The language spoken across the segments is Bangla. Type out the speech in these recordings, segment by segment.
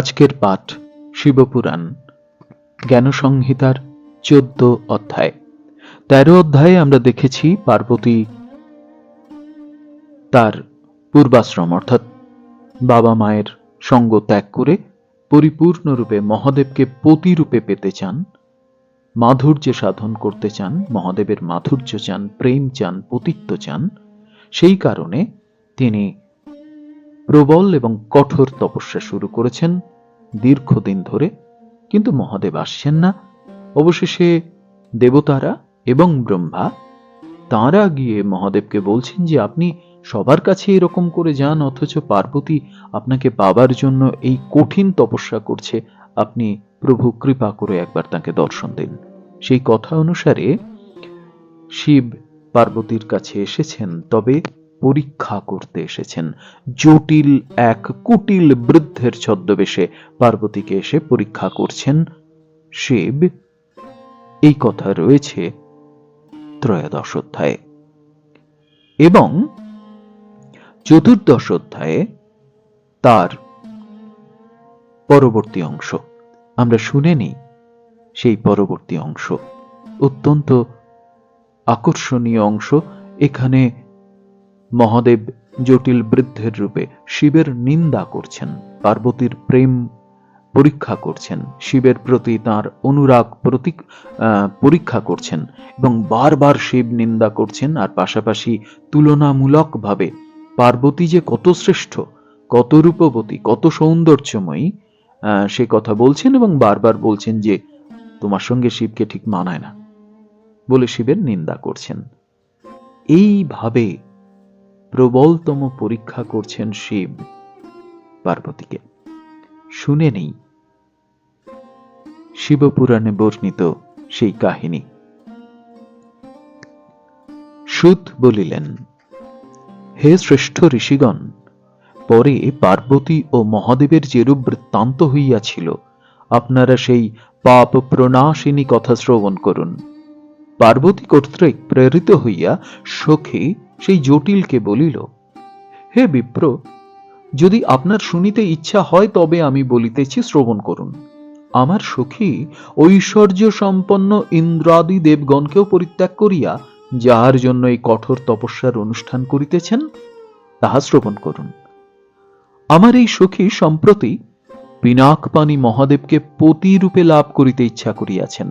আজকের পাঠ শিবপুরাণ, জ্ঞানসংহিতার চোদ্দ অধ্যায়। তেরো অধ্যায়ে আমরা দেখেছি পার্বতী তার পূর্বাশ্রম, অর্থাৎ বাবা মায়ের সঙ্গ ত্যাগ করে পরিপূর্ণরূপে মহাদেবকে পতিরূপে পেতে চান, মাধুর্য সাধন করতে চান, মহাদেবের মাধুর্য চান, প্রেম চান, পতিত্ব চান, সেই কারণে তিনি প্রবল এবং কঠোর তপস্যা শুরু করেছেন দীর্ঘদিন ধরে, কিন্তু মহাদেব আসছেন না। অবশেষে দেবতারা এবং ব্রহ্মা তাঁরা গিয়ে মহাদেবকে বলছেন যে, আপনি সবার কাছে এরকম করে যান, অথচ পার্বতী আপনাকে পাবার জন্য এই কঠিন তপস্যা করছে। আপনি প্রভু কৃপা করে একবার তাকে দর্শন দিন। সেই কথা অনুসারে শিব পার্বতীর কাছে এসেছেন। তবে পরীক্ষা করতে এসেছেন। জটিল এক কুটিল বৃদ্ধের ছদ্মবেশে পার্বতীকে এসে পরীক্ষা করছেন। শিব, এই কথা রয়েছে ত্রয়োদশ অধ্যায়ে। এবং চতুর্দশ অধ্যায়ে তার পরবর্তী অংশ। আমরা শুনে নিই সেই পরবর্তী অংশ। অত্যন্ত আকর্ষণীয় অংশ। এখানে মহাদেব জটিল বৃদ্ধের রূপে শিবের নিন্দা করছেন, পার্বতীর প্রেম পরীক্ষা করছেন, শিবের প্রতি তার অনুরাগ প্রতীক পরীক্ষা করছেন এবং বারবার শিব নিন্দা করছেন আর পাশাপাশি তুলনামূলকভাবে পার্বতী যে কত শ্রেষ্ঠ, কত রূপবতী, কত সৌন্দর্যময়ী সে কথা বলছেন এবং বারবার বলছেন যে তোমার সঙ্গে শিবকে ঠিক মানায় না বলে শিবের নিন্দা করছেন। এইভাবে প্রবলতম পরীক্ষা করছেন শিব পার্বতীকে। শুনে নেই। শিবপুরাণে বর্ণিত সেই কাহিনী। সুত বলিলেন, হে শ্রেষ্ঠ ঋষিগণ, পরে পার্বতী ও মহাদেবের যেরূপ বৃত্তান্ত হইয়াছিল, আপনারা সেই পাপ প্রণাশিনী কথা শ্রবণ করুন। পার্বতী কর্তৃক প্রেরিত হইয়া সখী সেই জটিলকে বলিল, হে বিপ্র, যদি আপনার শুনিতে ইচ্ছা হয় তবে আমি বলিতেছি শ্রবণ করুন। আমার সখী ঐশ্বর্য সম্পন্ন ইন্দ্রাদি দেবগণকেও পরিত্যাগ করিয়া যাহার জন্য এই কঠোর তপস্যার অনুষ্ঠান করিতেছেন, তাহা শ্রবণ করুন। আমার এই সখী সম্প্রতি পিনাকপানি মহাদেবকে পতিরূপে লাভ করিতে ইচ্ছা করিয়াছেন।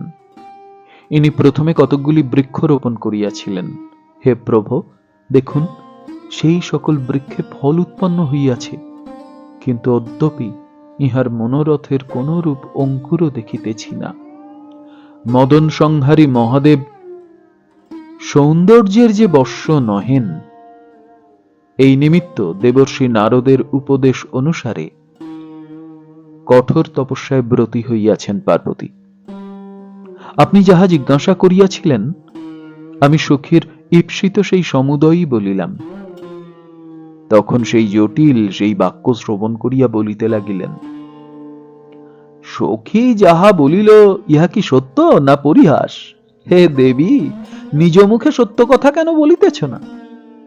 ইনি প্রথমে কতকগুলি বৃক্ষরোপণ করিয়াছিলেন। হে প্রভু দেখুন, সেই সকল বৃক্ষে ফল উৎপন্ন হইয়াছে, কিন্তু অদ্যপি ইহার মনোরথের কোন রূপ অঙ্কুরও দেখিতেছি না। মদন সংহারী মহাদেব, সৌন্দর্যের যে বর্ষ নহেন, এই নিমিত্ত দেবর্ষি নারদের উপদেশ অনুসারে কঠোর তপস্যায় ব্রতী হইয়াছেন পার্বতী। আপনি যাহা জিজ্ঞাসা করিয়াছিলেন, আমি সখীর ঈপ্সিত সেই সমুদয়ই বলিলাম। তখন সেই জটিল সেই বাক্য শ্রবণ করিয়া বলিতে লাগিলেন, সখী যাহা বলিল ইহা কি সত্য না পরিহাস? হে দেবী, নিজ মুখে সত্য কথা কেন বলিতেছ না?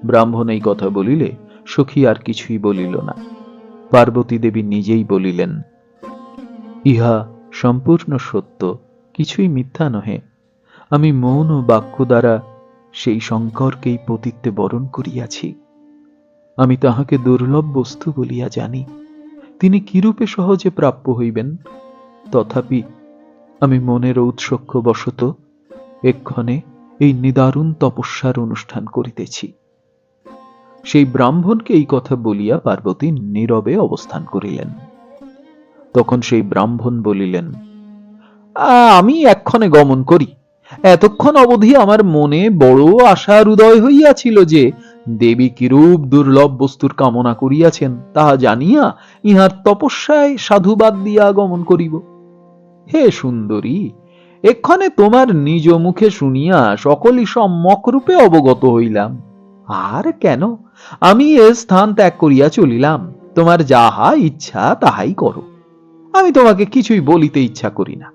ব্রাহ্মণ এই কথা বলিলে সখী আর কিছুই বলিল না। পার্বতী দেবী নিজেই বলিলেন, ইহা সম্পূর্ণ সত্য, কিছুই মিথ্যা নহে। আমি মৌন বাক্য দ্বারা সেই শঙ্করকেই পতিত্বে বরণ করিয়াছি। আমি তাহাকে দুর্লভ বস্তু বলিয়া জানি তিনি কিরূপে সহজে প্রাপ্য হইবেন? তথাপি আমি মনের ঔৎসক্য বশত এক্ষণে এই নিদারুণ তপস্যার অনুষ্ঠান করিতেছি। সেই ব্রাহ্মণকে এই কথা বলিয়া পার্বতী নীরবে অবস্থান করিলেন। তখন সেই ব্রাহ্মণ বলিলেন "আ, আমি এক্ষণে গমন করি। এতক্ষণ অবধি আমার মনে বড় আশার উদয় হইয়াছিল যে দেবী কিরূপ দুর্লভ বস্তুর কামনা করিয়াছেন, তাহা জানিয়া ইহার তপস্যায় সাধুবাদ দিয়া গমন করিব। হে সুন্দরী, এক্ষণে তোমার নিজ মুখে শুনিয়া সকলই সম্যক রূপে অবগত হইলাম। আর কেন? আমি এ স্থান ত্যাগ করিয়া চলিলাম। তোমার যাহা ইচ্ছা তাহাই করো। আমি তোমাকে কিছুই বলিতে ইচ্ছা করি না।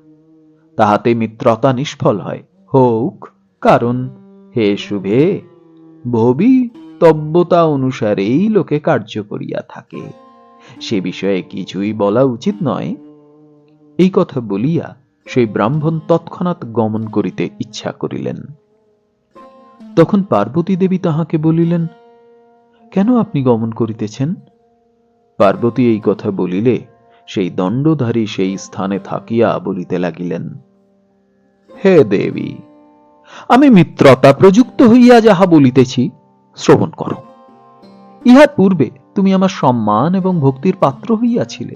তাহাতে মিত্রতা নিষ্ফল হয়। হোক, কারণ হে শুভে ভবি তব্যতা অনুসারেই লোকে কার্য করিয়া থাকে। সে বিষয়ে কিছুই বলা উচিত নয়। এই কথা বলিয়া সেই ব্রাহ্মণ তৎক্ষণাৎ গমন করিতে ইচ্ছা করিলেন। তখন পার্বতী দেবী তাহাকে বলিলেন, কেন আপনি গমন করিতেছেন? পার্বতী এই কথা বলিলে সেই দণ্ডধারী সেই স্থানে থাকিয়া বলিতে লাগিলেন। হে দেবী, আমি মিত্রতা প্রযুক্ত হইয়া যাহা বলিতেছি, শ্রবণ করো। ইহার পূর্বে তুমি আমার সম্মান এবং ভক্তির পাত্র হইয়াছিলে।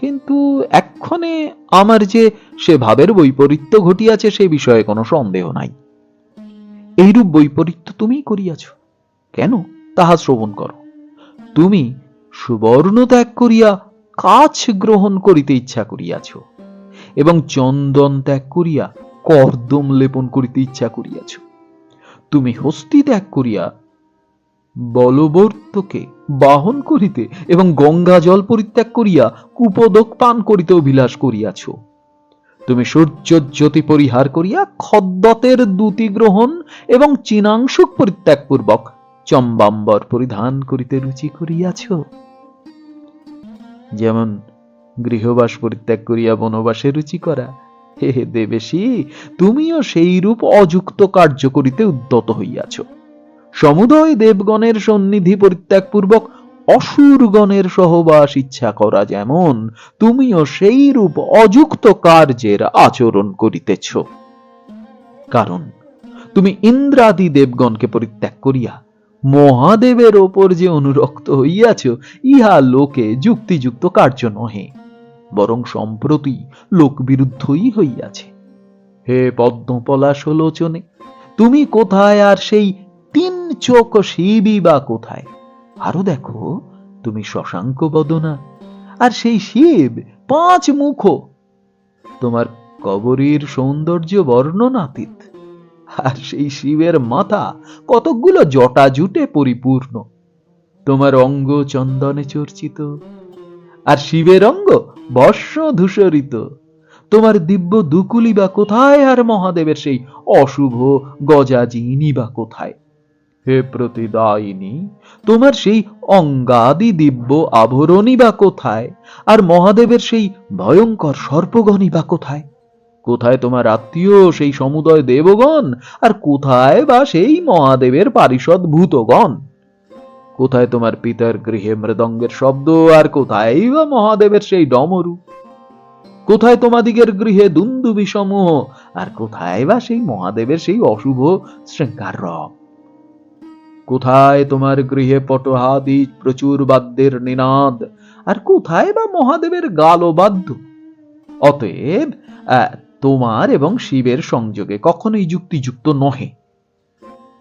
কিন্তু এক্ষণে আমার যে সে ভাবের বৈপরীত্য ঘটিয়াছে সে বিষয়ে কোনো সন্দেহ নাই। এইরূপ বৈপরীত্য তুমিই করিয়াছ। কেন? তাহা শ্রবণ করো। তুমি সুবর্ণ ত্যাগ করিয়া কাছ গ্রহণ করিতে ইচ্ছা করিয়াছ। এবং চন্দন ত্যাগ করিয়া কর্দম লেপন করিতে ইচ্ছা করিয়াছ। তুমি হস্তি ত্যাগ করিয়া বলবর্তকে বাহন করিতে এবং গঙ্গা জল পরিত্যাগ করিয়া কুপদক পান করিতে অভিলাষ করিয়াছ। তুমি সূর্য জ্যোতি পরিহার করিয়া খদ্দতের দুতি গ্রহণ এবং চীনাংশুক পরিত্যাগ পূর্বক চম্বাম্বর পরিধান করিতে রুচি করিয়াছ। যেমন গৃহবাস পরিত্যাগ করিয়া বনবাসে রুচি করা। হে হে দেবেশী, তুমিও সেই রূপ অযুক্ত কার্য করিতে উদ্যত হইয়াছ। সমুদয় দেবগণের সন্নিধি পরিত্যাগ পূর্বক অসুরগণের সহবাস ইচ্ছা করা যেমন, তুমিও সেই রূপ অযুক্ত কার্যের আচরণ করিতেছ। কারণ, তুমি ইন্দ্রাদি দেবগণকে পরিত্যাগ করিয়া মহাদেবের ওপর যে অনুরক্ত হইয়াছ, ইহা লোকে যুক্তিযুক্ত কার্য নহে। বরং সম্প্রতি লোকবিরুদ্ধই হইয়াছে। হে পদ্মপলাশ লোচনে, তুমি কোথায় আর সেই তিন চোখ শিবই বা কোথায়? আরও দেখো, তুমি শশাঙ্ক বদনা, আর সেই শিব পাঁচ মুখ। তোমার কবরীর সৌন্দর্য বর্ণনাতীত, আর সেই শিবের মাথা কতকগুলো জটা জুটে পরিপূর্ণ। তোমার অঙ্গ চন্দনে চর্চিত, আর শিবের অঙ্গ বর্ষ ধূসরিত তোমার দিব্য দুকুলি বা কোথায় আর মহাদেবের সেই অশুভ গজাজিনী বা কোথায়? হে প্রতিদায়িনী, তোমার সেই অঙ্গাদি দিব্য আভরণী বা কোথায়? আর মহাদেবের সেই ভয়ঙ্কর সর্পগণই বা কোথায়? কোথায় তোমার আত্মীয়, সেই সমুদয় দেবগণ? আর কোথায় বা সেই মহাদেবের পারিষদ ভূতগণ কোথায় তোমার পিতার গৃহে মৃদঙ্গের শব্দ আর কোথায় বা মহাদেবের সেই ডমরু? কোথায় তোমাদিগের গৃহে দুন্দুবি সমূহ আর কোথায় বা সেই মহাদেবের সেই অশুভ শৃঙ্গার রব? কোথায় তোমার গৃহে পটহাদি প্রচুর বাদ্যের নিনাদ আর কোথায় বা মহাদেবের গালবাদ্য অতএব আহ, তোমার এবং শিবের সংযোগে কখনোই যুক্তিযুক্ত নহে।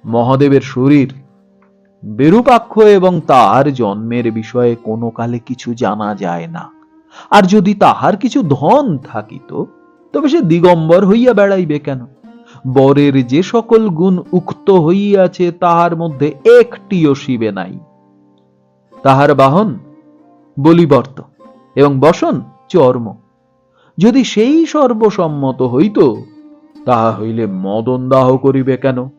মহাদেবের শরীর বিরূপাক্ষ এবং তার জন্মের বিষয়ে কোনো কালে কিছু জানা যায় না। আর যদি তাহার কিছু ধন থাকিত, তবে সে দিগম্বর হইয়া বেড়াইবে কেন? বরের যে সকল গুণ উক্ত হইয়াছে, তাহার মধ্যে একটিও শিবে নাই। তাহার বাহন বলিবর্ত এবং বসন চর্ম। যদি সেই সর্বসম্মত হইত, তাহা হইলে মদন দাহ করিবে কেন?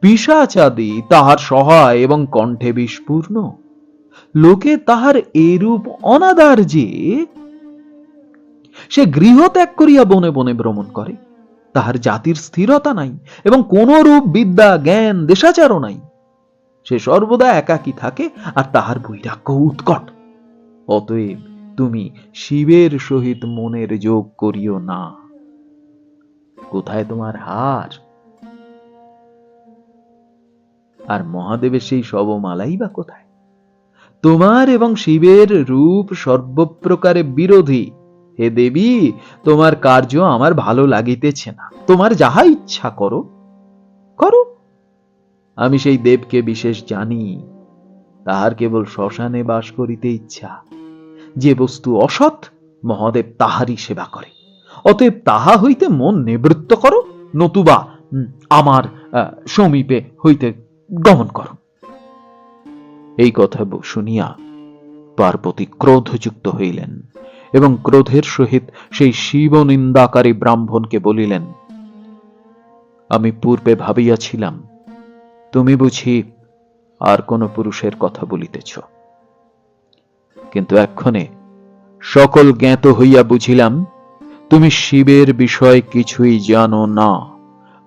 পিসাচাদি তাহার সহায় এবং কণ্ঠে বিস্ফূর্ণ। লোকে তাহার এরূপ অনাদার যে, সে গৃহ ত্যাগ করিয়া বনে বনে ভ্রমণ করে। তাহার জাতির স্থিরতা নাই এবং কোন রূপ বিদ্যা, জ্ঞান, দেশাচারও নাই। সে সর্বদা একাকী থাকে আর তাহার বৈরাগ্য উৎকট। অতএব তুমি শিবের সহিত মনের যোগ করিও না। কোথায় তোমার হার? আর মহাদেবের সেই শবমালাই বা কোথায়? তোমার এবং শিবের রূপ সর্বপ্রকারে বিরোধী। হে দেবী, তোমার কার্য আমার ভালো লাগিতেছে না। তোমার যাহা ইচ্ছা করো করো। আমি সেই দেবকে বিশেষ জানি। তাহার কেবল শ্মশানে বাস করিতে ইচ্ছা। যে বস্তু অসৎ, মহাদেব তাহারই সেবা করে। অতএব তাহা হইতে মন নিবৃত্ত করো, নতুবা আমার সমীপে হইতে গমন করো। এই কথা শুনিয়া পার্বতী ক্রোধযুক্ত হইলেন এবং ক্রোধের সহিত সেই শিব নিন্দাকারী ব্রাহ্মণকে বলিলেন, আমি পূর্বে ভাবিয়াছিলাম, তুমি বুঝি আর কোন পুরুষের কথা বলিতেছ। কিন্তু এক্ষণে সকল জ্ঞাত হইয়া বুঝিলাম, তুমি শিবের বিষয় কিছুই জানো না।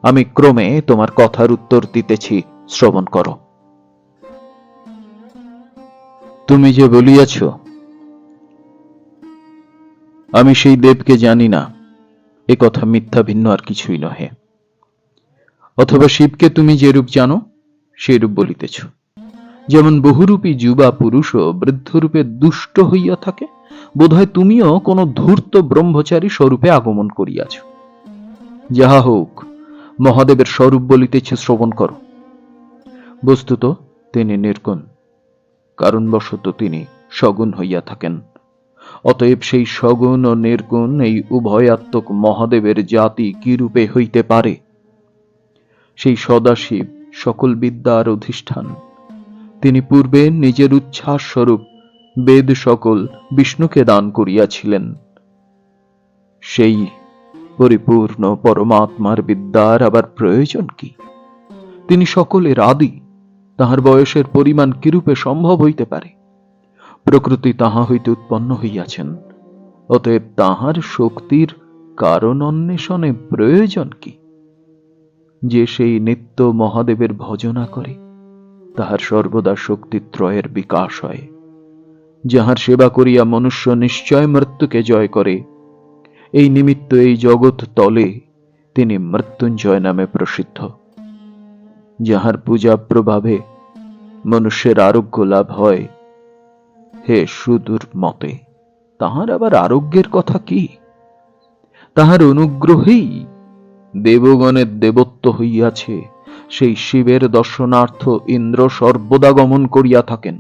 আমি ক্রমে তোমার কথার উত্তর দিতেছি শ্রবণ করো। তুমি যে বলিয়াছ, আমি সেই দেবকে জানি না, এ কথা মিথ্যা ভিন্ন আর কিছুই নহে। অথবা শিবকে তুমি যেরূপ জানো, সেরূপ বলিতেছ। যেমন বহুরূপী যুবা পুরুষও বৃদ্ধরূপে দুষ্ট হইয়া থাকে, বোধহয় তুমিও কোনো ধূর্ত ব্রহ্মচারী স্বরূপে আগমন করিয়াছ। যাহা হোক, মহাদেবের স্বরূপ বলিতেছে, শ্রবণ করো। বস্তুত তিনি নির্গুণ, কারণবশত তিনি সগুণ হইয়া থাকেন। অতএব সেই সগুণ ও নির্গুণ এই উভয়াত্মক মহাদেবের জাতি কি রূপে হইতে পারে? সেই সদাশিব সকল বিদ্যার অধিষ্ঠান। তিনি পূর্বে নিজের উচ্ছ্বাস স্বরূপ বেদ সকল বিষ্ণুকে দান করিয়াছিলেন। সেই পরিপূর্ণ পরমাত্মার বিদ্যার আবার প্রয়োজন কি? তিনি সকলের আদি। তাহার বয়সের পরিমাণ কিরূপে সম্ভব হইতে পারে? প্রকৃতি তাহা হইতে উৎপন্ন হইয়াছেন, অতএব তাহার শক্তির কারণ অন্বেষণে প্রয়োজন কি? যে সেই নিত্য মহাদেবের ভজনা করে, তাহার সর্বদা শক্তিত্রয়ের বিকাশ হয়। যাহার সেবা করিয়া মনুষ্য নিশ্চয় মৃত্যুকে জয় করে, এই নিমিত্ত এই জগৎ তলে তিনি মৃত্যুঞ্জয় নামে প্রসিদ্ধ। যাহার পূজা প্রভাবে মনুষ্যের আরোগ্য লাভ হয়। হে সুদূর মতে, তাহার আবার আরোগ্যের কথা কি? তাহার অনুগ্রহেই দেবগণের দেবত্ব হইয়াছে। সেই শিবের দর্শনার্থ ইন্দ্র সর্বদা গমন করিয়া থাকেন।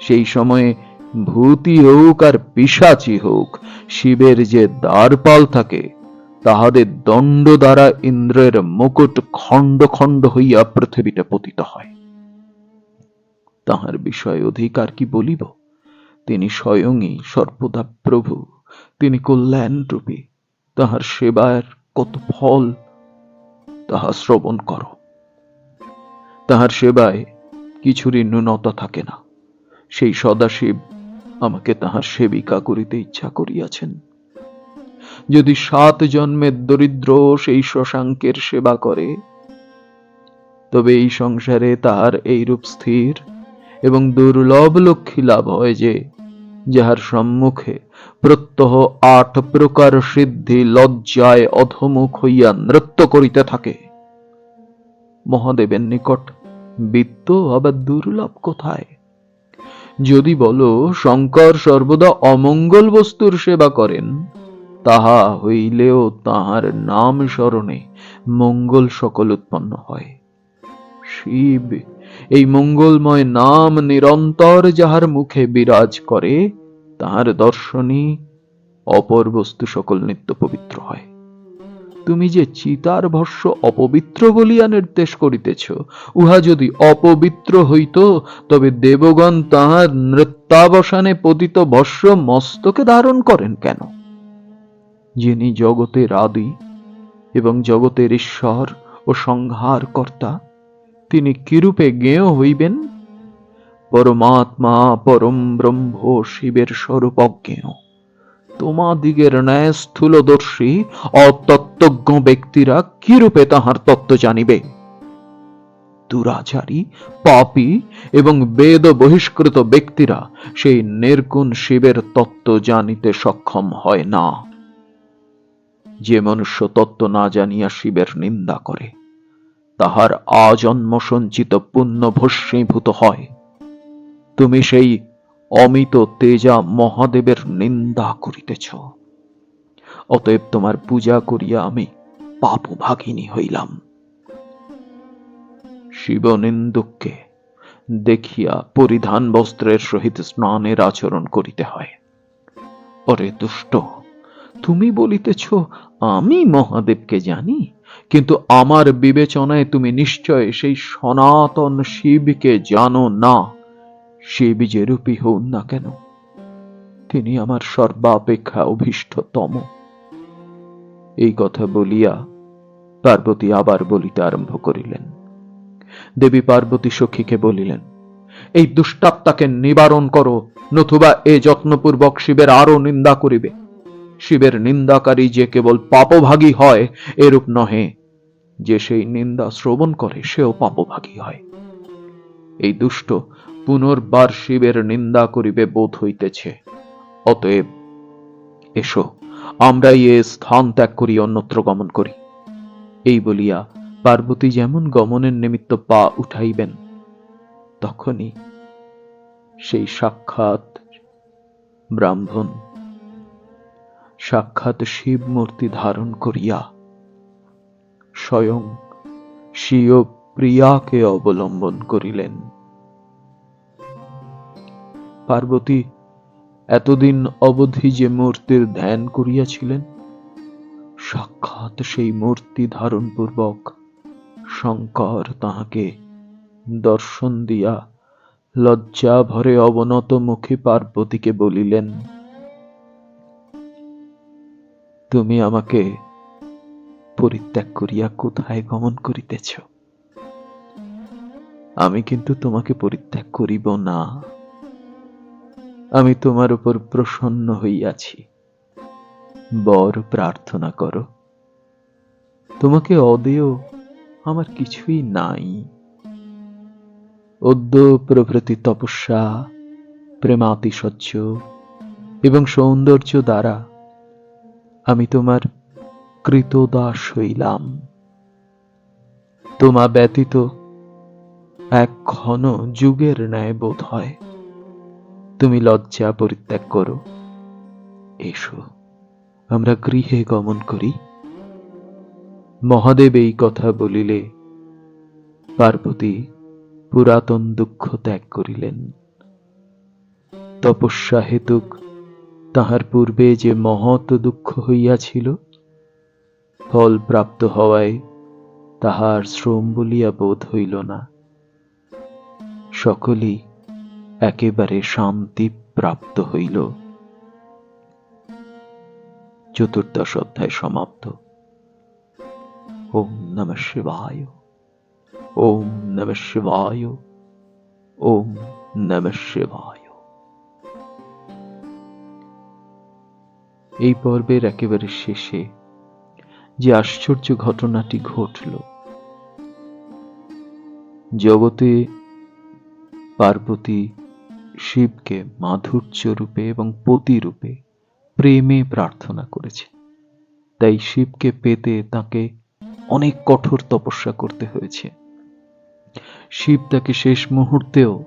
সেই সময়ে ভূতি হোক আর পিসাচি হোক, শিবের যে দ্বারপাল থাকে, তাহাদের দণ্ড দ্বারা ইন্দ্রের মুকুট খণ্ড খণ্ড হইয়া পৃথিবীতে পতিত হয়। তাহার বিষয় অধিকার কি বলিব? তিনি স্বয়ংই সর্বদা প্রভু, তিনি কল্যাণ রূপী তাহার সেবার কত ফল তাহা শ্রবণ করো। তাহার সেবায় কিছুরই ন্যূনতা থাকে না। সেই সদাশিব আমাকে তাহার সেবিকা করিতে ইচ্ছা করিয়াছেন। যদি সাত জন্মের দরিদ্র সেই শশাঙ্কের সেবা করে, তবে এই সংসারে তাহার এইরূপ স্থির এবং দুর্লভ লক্ষ্মী লাভ হয় যে, যাহার সম্মুখে প্রত্যহ আট প্রকার সিদ্ধি লজ্জায় অধমুখ হইয়া নৃত্য করিতে থাকে। মহাদেবের নিকট বিত্ত আবার দুর্লভ কোথায়? যদি বলো, শঙ্কর সর্বদা অমঙ্গল বস্তুর সেবা করেন, তাহা হইলেও তাহার নাম স্মরণে মঙ্গল সকল উৎপন্ন হয়। শিব এই মঙ্গলময় নাম নিরন্তর যাহার মুখে বিরাজ করে, তাহার দর্শনই অপর বস্তু সকল নিত্য পবিত্র হয়। তুমি যে চিতার ভস্য অপবিত্র বলিয়া নির্দেশ করিতেছ, উহা যদি অপবিত্র হইত, তবে দেবগণ তাহার নৃত্যাবসানে পতিত ভস্য মস্তকে ধারণ করেন কেন? যিনি জগতের আদি এবং জগতের ঈশ্বর ও সংহার কর্তা তিনি কিরূপে জ্ঞেয় হইবেন? পরমাত্মা পরম ব্রহ্ম শিবের স্বরূপ অজ্ঞেয় তোমাদিগের ন্যায় স্থূলদর্শী অতত্ত্বজ্ঞ ব্যক্তিরা কিরূপে তাহার তত্ত্ব জানিবে? দুরাচারী, পাপী এবং বেদ বহিষ্কৃত ব্যক্তিরা সেই নির্গুণ শিবের তত্ত্ব জানিতে সক্ষম হয় না। যে মনুষ্য তত্ত্ব না জানিয়া শিবের নিন্দা করে তাহার আজন্ম সঞ্চিত পুণ্য ভস্মীভূত হয়। তুমি সেই অমিত তেজা মহাদেবের নিন্দা করিতেছ। অতএব তোমার পূজা করিয়া আমি পাপভাগিনী হইলাম। শিবনিন্দুককে দেখিয়া পরিধান বস্ত্রের সহিত স্নানের আচরণ করিতে হয়। অরে দুষ্ট তুমি বলিতেছ, আমি মহাদেবকে জানি। কিন্তু আমার বিবেচনায় তুমি নিশ্চয় সেই সনাতন শিবকে জানো না। শিব যেরূপী হন না কেন, তিনি আমার সর্বাপেক্ষা অভীষ্টতম। এই কথা বলিয়া পার্বতী আবার বলিতে আরম্ভ করিলেন। দেবী পার্বতী সখীকে বলিলেন, এই দুষ্টাত্মাকে নিবারণ করো, নতুবা এ যত্নপূর্বক শিবের আরও নিন্দা করিবে। শিবের নিন্দাকারী যে কেবল পাপভাগী হয়, এরূপ নহে। যে সেই নিন্দা শ্রবণ করে, সেও পাপভাগী হয়। এই দুষ্ট পুনর্বার শিবের নিন্দা করিবে বোধ হইতেছে। অতএব এসো, আমরাই এ স্থান ত্যাগ করি, অন্যত্র গমন করি। এই বলিয়া পার্বতী যেমন গমনের নিমিত্ত পা উঠাইবেন, তখনই সেই সাক্ষাৎ ব্রাহ্মণ সাক্ষাৎ শিব মূর্তি ধারণ করিয়া স্বয়ং স্বীয় প্রিয়াকে অবলম্বন করিলেন। পার্বতী, এতদিন অবধি যে মূর্তির ধ্যান করিয়াছিলেন, সাক্ষাৎ সেই মূর্তি ধারণ পূর্বক শঙ্কর তাহাকে দর্শন দিয়া লজ্জা ভরে অবনত মুখে পার্বতীকে বলিলেন তুমি আমাকে পরিত্যাগ করিয়া কোথায় গমন করিতেছ? আমি কিন্তু তোমাকে পরিত্যাগ করিব না। আমি তোমার উপর প্রসন্ন হইয়াছি। বর প্রার্থনা করো। তোমাকে অদেয় আমার কিছুই নাই। অদ্য প্রভৃতি তপস্যা, প্রেমাতিশয্য এবং সৌন্দর্য দ্বারা আমি তোমার কৃতদাস হইলাম। তোমা ব্যতীত এক ঘন যুগের ন্যায় বোধ হয়। তুমি লজ্জা পরিত্যাগ করো। এসো, আমরা গৃহে গমন করি। মহাদেব এই কথা বলিলে পার্বতী পুরাতন দুঃখ ত্যাগ করিলেন। তপস্যা হেতুক তাহার পূর্বে যে মহৎ দুঃখ হইয়াছিল ফল প্রাপ্ত হওয়ায় তাহার শ্রম বলিয়া বোধ হইল না। সকলেই একেবারে শান্তি প্রাপ্ত হইল। চতুর্দশ অধ্যায় সমাপ্ত। ওম নম শিবায়। ওম নম শিবায়। ওম নম শিবায়। এই পর্বের একেবারে শেষে যে আশ্চর্য ঘটনাটি ঘটল। জগতে পার্বতী শিবকে মাধুর্য রূপে এবং পতি রূপে প্রেমে প্রার্থনা করেছে। তাই শিবকে পেতে তাকে অনেক কঠোর তপস্যা করতে হয়েছে। শিব তাকে শেষ মুহূর্তেও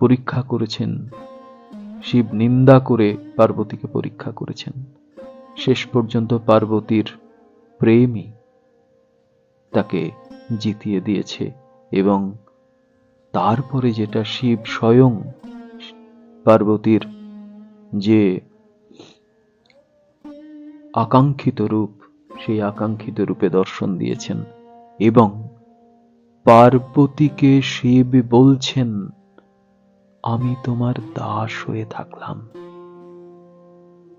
পরীক্ষা করেছেন শিব নিন্দা করে পার্বতীকে পরীক্ষা করেছেন। শেষ পর্যন্ত পার্বতীর প্রেমই তাকে জিতিয়ে দিয়েছে এবং তারপরে যেটা শিব স্বয়ং পার্বতীর যে আকাঙ্ক্ষিত রূপ, সেই আকাঙ্ক্ষিত রূপে দর্শন দিয়েছেন এবং পার্বতীকে শিব বলছেন আমি তোমার দাস হয়ে থাকলাম।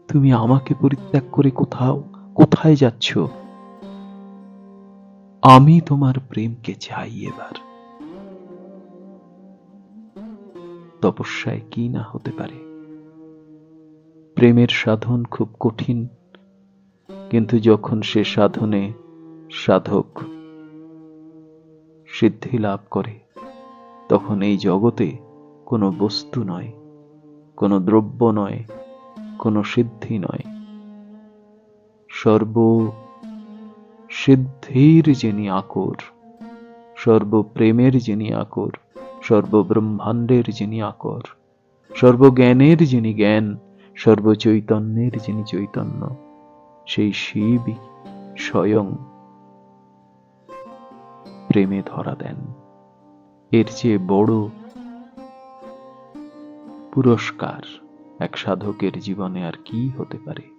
তুমি আমাকে পরিত্যাগ করে কোথাও, কোথায় যাচ্ছ? আমি তোমার প্রেমকে চাই এবার। তপস্যায় কি না হতে পারে? প্রেমের সাধন খুব কঠিন, কিন্তু যখন সে সাধনে সাধক, সিদ্ধি লাভ করে, তখন এই জগতে কোনো বস্তু নয়, কোনো দ্রব্য নয়, কোনো সিদ্ধি নয়। সর্ব সিদ্ধির যিনি আকর সর্বপ্রেমের যিনি আকর সর্বব্রহ্মাণ্ডের যিনি আকর সর্বজ্ঞানের যিনি জ্ঞান সর্বচৈতন্যের যিনি চৈতন্য, সেই শিবই স্বয়ং প্রেমে ধরা দেন। এর চেয়ে বড় পুরস্কার। এক সাধকের জীবনে আর কি হতে পারে?